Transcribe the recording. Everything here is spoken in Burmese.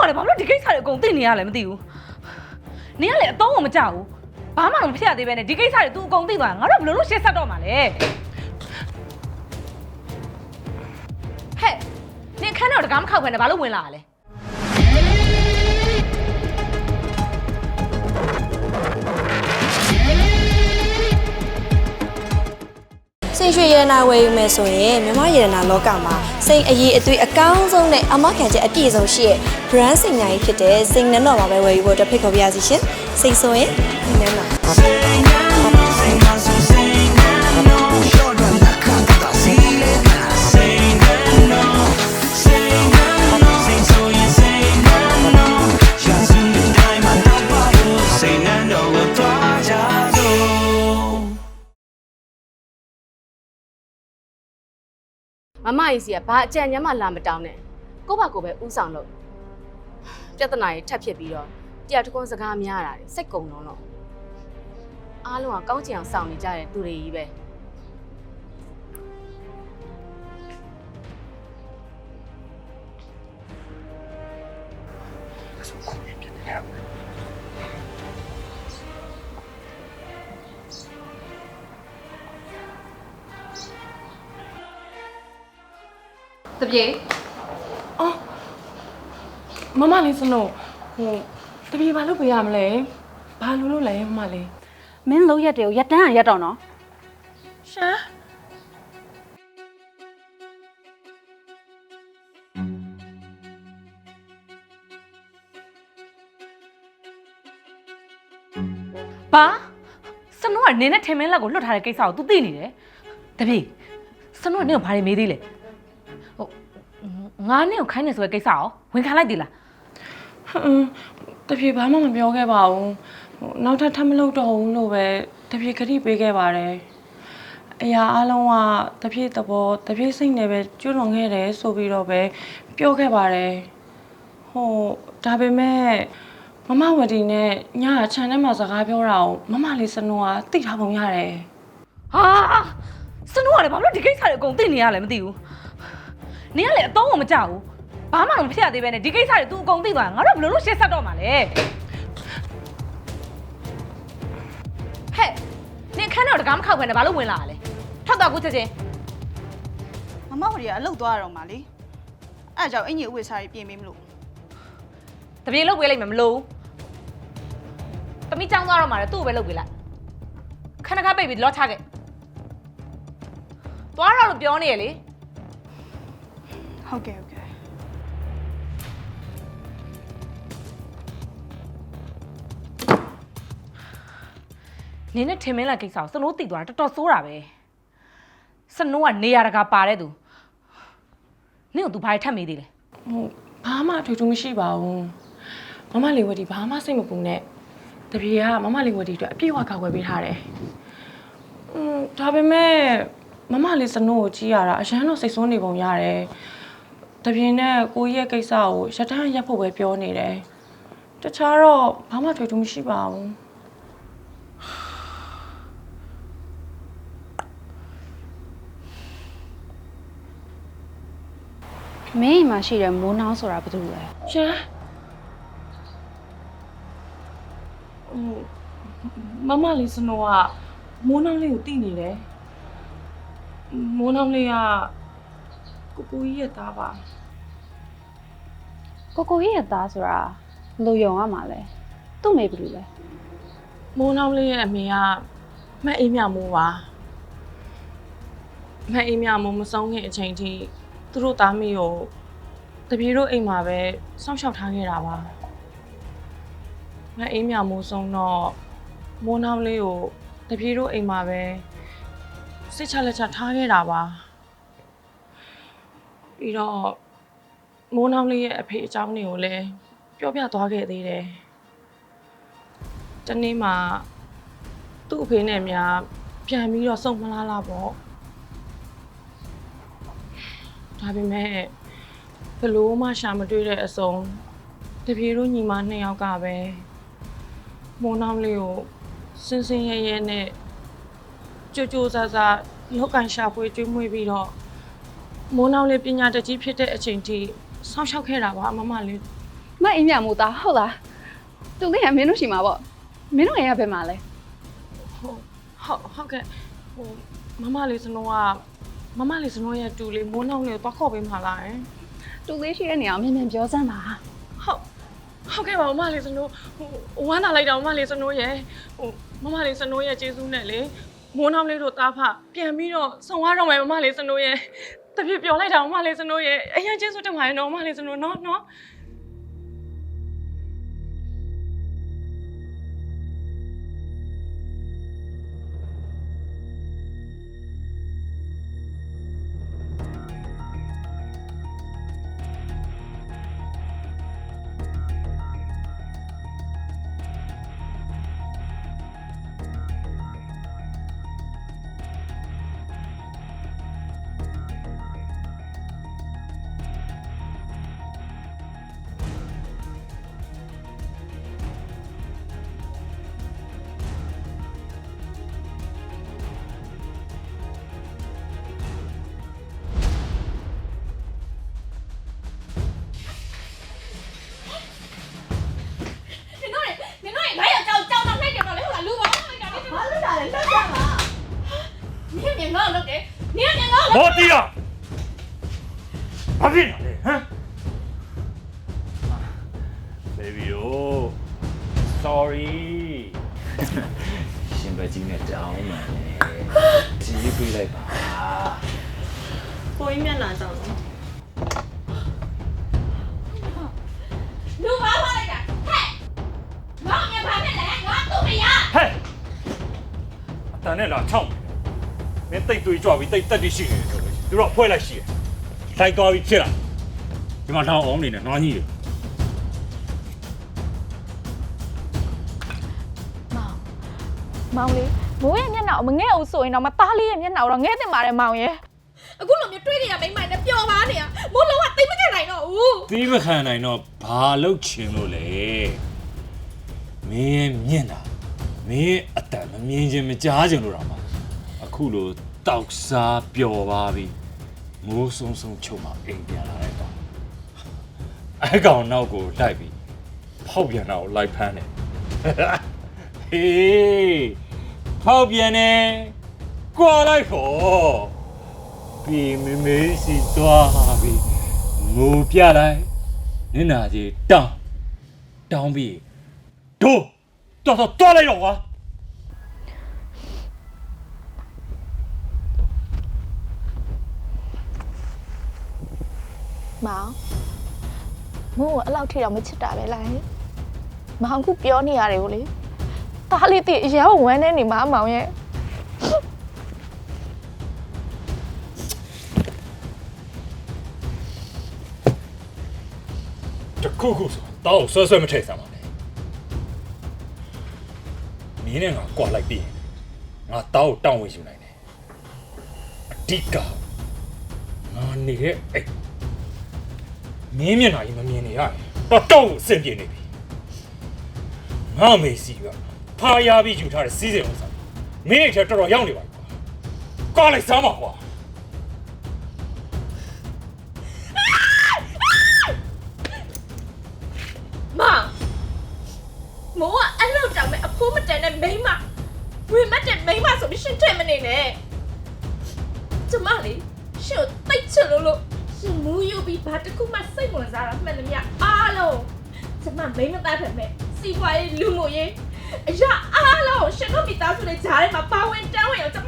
ကလည်းဘာလို့ဒီကိစ္စတွေအကုန်သိနေရလဲမသိဘူးနင်ကလည်းအတော့မကြဘူးဘာမှမဖြစ်ရသေးပဲနဲ့ဒီကိစ္စတွေ तू အကုန်သိသွားငါတို့ဘယ်လိုလုပ်ရှေ့ဆက်တော့မှာလဲဟဲ့နင်ခန်းတော့တကားမခောက်ခဲနဲ့ဘာလို့ဝင်လာရလဲစိတ်ရွှေရတနာဝယ်ယူမယ်ဆိုရင်မြမရတနာလောကမှာစိတ်အရေးအသွေးအကောင်းဆုံးနဲ့အမခံချက်အပြည့်စုံရှိတဲ့ brand စိတ်ညာကြီးဖြစ်တဲ့စိတ်နှံတော်မှာပဲဝယ်ယူဖို့အတွက်ဖိတ်ခေါ်ပါရစေရှင်စိတ်ဆိုရင်ဒီနှံတော် Say no, no, သွားကြတော့မမကြီးစီကဘာအကြံညမ်းမှလာမတောင်းနဲ့ကိုယ့်ဘာကိုယ်ပဲဥဆောင်လို့ ပြဿနာတွေထပ်ဖြစ်ပြီးတော့တရားတကွန်းစကားများတာတွေစိတ်ကုံတော့တော့အားလုံးကကောင်းချင်အောင်စောင့်နေကြတဲ့သူတွေကြီးပဲတပြေ မမလေးစနို့ဟိုတပီဘာလုပ်ပေးရမလဲဘာလို့လို့လဲမမလေးမင်းလုံးရက်တွေကိုရက်တန်းရရက်တော့နော်ရှာဘာစနုကနင်းနဲ့ထင်မင်းလက်ကိုလွတ်ထားတဲ့ကိစ္စကို तू သိနေတယ်တပြေစနုကနင်းကိုဘာတွေမေးသေးလဲဟိုငါနင်းကိုခိုင်းနေဆိုတဲ့ကိစ္စကိုဝင်ခံလိုက်သေးလားဟွန်း တပီဘာမှမပြောခဲ့ပါဘူးဟိုနောက်ထပ်ထပ်မလုပ်တော့ဘူးလို့ပဲတပီခတိပေးခဲ့ပါတယ်အရာအလုံးကတပီသဘောတပီစိတ်နဲ့ပဲကျွလွန်ခဲ့တယ်ဆိုပြီးတော့ပဲပြောခဲ့ပါတယ်ဟိုဒါပေမဲ့မမဝတီနဲ့ညကခြံထဲမှာစကားပြောတာကိုမမလေးစနိုးကသိထားပုံရတယ်ဟာစနုကလည်းဘာလို့ဒီကိစ္စတွေအကုန်သိနေရလဲမသိဘူးနင်ကလည်းအတော့မကြဘူး ဘာမှမဖြစ်ရသေးပဲနဲ့ဒီကိစ္စတွေ तू အကုန်သိသွားငါတို့ဘယ်လိုလုပ်ရှေ့ဆက်တော့မှာလဲဟဲ့နင်ခန်းတော့တကားမခောက်ခဲနဲ့ဘာလို့ဝင်လာရလဲထွက်တော့ခုချက်ချင်းမမဝရီကအလုတ်သွားရတော့မှလေအဲဒါကြောင့်အင်ကြီးဥဝေစာကြီးပြင်ပေးမလို့တပြေလုတ်ပေးလိုက်မယ်မလို့တမီးចောင်းသွားတော့မှာလေသူ့ကိုပဲလုတ်ပေးလိုက်ခဏခါပိတ်ပြီးလောချခဲ့သွားတော့လို့ပြောနေရလေဟုတ်ကဲ့ဟုတ်ကဲ့ နင်းနဲ့ထင်မင်းလာကိစ္စကိုစနိုးတိသွားတာတော်တော်ဆိုးတာပဲစနိုးကနေရာတကာပါတဲ့သူနင်းကသူဘာတွေထပ်မေးသေးလဲဟိုဘာမှအထူးထူးမရှိပါဘူးမမလေးဝတီဘာမှစိတ်မပူနဲ့တပြေကမမလေးဝတီအတွက်အပြည့်အဝကောက်ွယ်ပေးထားတယ်อืมဒါပေမဲ့မမလေးစနိုးကိုကြည့်ရတာအရန်တော့စိတ်ဆိုးနေပုံရတယ်တပြေနဲ့ကိုကြီးရဲ့ကိစ္စကိုရတန်းရက်ဖို့ပဲပြောနေတယ်တခြားတော့ဘာမှအထူးထူးမရှိပါဘူး မင်းအိမ်မှာရှိတဲ့မိုးနှောင်းဆိုတာဘာလို့လဲရှာဟိုမမလေးစနိုးကမိုးနှောင်းလေးကိုတိနေတယ်မိုးနှောင်းလေးကကိုကိုကြီးရဲ့သားပါကိုကိုကြီးရဲ့သားဆိုတာဘယ်လိုယုံရမှာလဲသူ့မေဘယ်လိုလဲမိုးနှောင်းလေးရဲ့အမေကမတ်အေးမြမိုးပါမတ်အေးမြမိုးမဆုံးခင်အချိန်ထိ သူတို့သားမေကိုတပြေတို့အိမ်မှာပဲစောင့်ရှောက်ထားခဲ့တာပါမတ်အေးမြမိုးဆုံးတော့မိုးနှောင်းလေးကိုတပြေတို့အိမ်မှာပဲစစ်ချလက်ချထားခဲ့တာပါပြီးတော့မိုးနှောင်းလေးရဲ့အဖေအကြောင်းတွေကိုလည်းပြောပြသွားခဲ့သေးတယ်တနေ့မှသူ့အဖေနဲ့များပြန်ပြီးတော့စုံမလားလားပေါ့ ဒါပေမဲ့ဘလို့မှရှာမတွေ့တဲ့အစုံတပြေတို့ညီမနှစ်ယောက်ကပဲမိုးနှောင်းလေးကိုစင်စင်ရဲရဲနဲ့ကြိုကြိုဆာဆာလောက်ကန်ရှာဖွေကျွေးမွေးပြီးတော့မိုးနှောင်းလေးပညာတတ်ကြီးဖြစ်တဲ့အချိန်ထိဆောင်းလျှောက်ခဲ့တာပါအမမလေးမအင်းညမို့သားဟုတ်လားတူလေးကမင်းတို့ရှိမှာပေါ့မင်းတို့ရဲ့ဘယ်မှာလဲဟုတ်ဟုတ်ဟုတ်ကဲ့ဟိုမမလေးစနိုးက မမလေးစနိုးရဲ့တူလေးမိုးနှောင်းလေးကိုသွားခေါ်ပေးမှလာရင်တူလေးရှိတဲ့နေရာကိုမြင်မြင်ပြောစမ်းပါဟုတ်ဟုတ်ကဲ့ပါမမလေးစနိုးဟိုဝမ်းသာလိုက်တော့မမလေးစနိုးရဲ့ဟိုမမလေးစနိုးရဲ့ကျေးဇူးနဲ့လေမိုးနှောင်းလေးတို့တားဖပြန်ပြီးတော့ဆုံရတော့မယ်မမလေးစနိုးရဲ့တပြည့်ပြောလိုက်တာမမလေးစနိုးရဲ့အရင်ကျေးဇူးတင်ပါတယ်နော်မမလေးစနိုးနော်နော် မော်တီယာဘာဖြစ်နေလဲဟမ် baby oh sorry ရှင်ပဲကြီးနဲ့တောင်းမှန်တယ်ဒီပြေးလိုက်ပါကိုကြီးမျက်နှာကြောင့်နော်လူဘာမှလိုက်တာဟဲ့ငါ့မြဘာနဲ့လဲငါသူ့မရဟဲ့အတန်နဲ့လာချောင်း မင်းတိတ်သွေးကြွပြီးတိတ်တက်တိရှိနေတယ်ဆိုလို့သူတို့ဖွဲလိုက်ရှိတယ်လိုက်သွားပြီးဖြစ်လာဒီမှာလောင်းအောင်နေနဲ့နွားကြီးတွေမောင်လေးမိုးရဲ့မျက်နှာကိုမငဲ့အောင်ဆိုရင်တော့မသားလေးရဲ့မျက်နှာကိုတော့ငဲ့တင်ပါတယ်မောင်ရဲ့အခုလိုမျိုးတွေးနေရမိမ့်မိုင်နဲ့ပျော်ပါနေရမိုးလုံးဝသိမခဲ့နိုင်တော့ဘူးသီးမခံနိုင်တော့ဘာလုပ်ချင်လို့လဲမင်းရဲ့မျက်နှာမင်းရဲ့အတန်မမြင်ချင်မကြားချင်လို့တော့မှာအ ခုလိုတောက်စားပျော်ပါပြီမိုးဆုံဆုံချုပ်မှအိမ်ပြန်လာတဲ့ကောင်အဲ့ကောင်နောက်ကိုလိုက်ပြီးဖောက်ပြန်တာကိုလိုက်ဖမ်းတယ်ဟေးဖောက်ပြန်နေကြွာလိုက်ခေါ်ပြီးမမေးစီသွားပြီးငိုပြလိုက်နင်နာကြီးတောင်းတောင်းပြီးတို့တော်တော်တော်လိုက်တော့ကွာ မောင်မိုးကိုအဲ့လောက်ထိတော့မချစ်တာပဲလားဟင်မောင်ခုပြောနေရတယ်ကိုလေသားလေးတည်းအရန်ဝမ်းနေနေမှာမောင်ရဲ့တခုခုဆိုတောင်းဆွဲဆွဲမထိတ်စမ်းပါနဲ့မင်းနဲ့ငါကြွာလိုက်ပြီးရင်ငါတောင်းကိုတောင်းဝင်ယူနိုင်တယ်အဓိကငါနေတဲ့အဲ့ မင်းမျက်နှာကြီးမမြင်နေရတယ်တော့တော့ကိုအဆင်ပြေနေပြီငါမေစီကဖားရပြီးယူထားတဲ့စီးစိမ်ဥစ္စာမင်းရဲ့ထဲတော်တော်ရောက်နေပါပြီကွာကြွာလိုက်စမ်းပါကွာမောင်မိုးကအဲ့လောက်တောင်မဲ့အဖိုးမတန်တဲ့မိန်းမဝင်မတ်တဲ့မိန်းမဆိုပြီးရှင်းထည့်မနေနဲ့ကျမလေးရှင်းကိုတိတ်ချင်လို့လို့ရှင် မူးယူပြီးဘာတစ်ခုမှစိတ်ဝင်စားတာမှန်သမျှအားလုံးကျမမိန်းမသားဖက်မဲ့စီပွားရေးလူမှုရေးအရာအားလုံးရှင်တို့မိသားစုတွေဂျားထဲမှာပါဝင်တန်းဝင်အောင်ကျမစူးစမ်းခဲ့တဲ့ဒီမိန်းမ